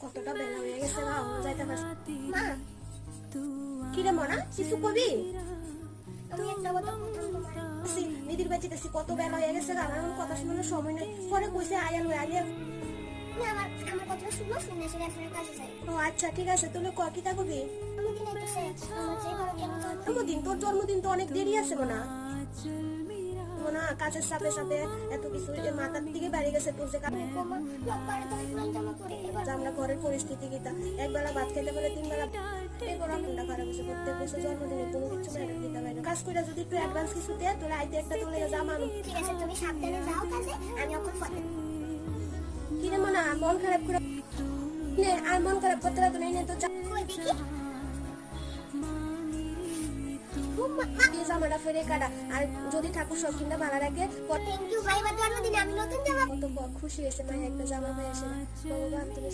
কতটা বেলা হয়ে গেছে বা আমরা যাইতে পারছি মা কি রে মনা? কিছু কবি? আমি একটা কথা কত বেলা হয়ে গেছে আমার কথা শুনে সময় নেই। পরে কইছে আয়াল হয়ে আলিয়া আমার আমার কথাটা শুনো শুনে এসে রেফারের কাছে যাই। ও আচ্ছা ঠিক আছে তুই ক কি তা কবি জন্মদিন তোর জন্মদিন তো অনেক দেরি আছে মনা। মনা কাজের সাথে সাথে এত কিছু মাথার দিকে বেড়ে গেছে তোর যে পরিস্থিতি কিতা একবেলা ভাত খেতে পারে তিন বেলা আপনার খারাপ হয়েছে প্রত্যেক বছর জন্মদিনে কোনো কিছু দিতে পারে কাজ করে যদি একটু অ্যাডভান্স কিছু দে তোরা আইতে একটা তোলে ঠিক আছে তুমি সাবধানে যাও কাজে আমি এখন ফটো কিরে মনা মন খারাপ করে নে আর মন খারাপ করতে লাগতো না তো যা দেখি? জামাটা ফেরে কাটা। আর যদি ঠাকুর ভালো রাখে থ্যাংক ইউ ভাই জন্মদিনে আমি নতুন জামা কত খুশি হয়েছে মায়ের একটা জামা পেয়ে এসে। ভগবান তুমি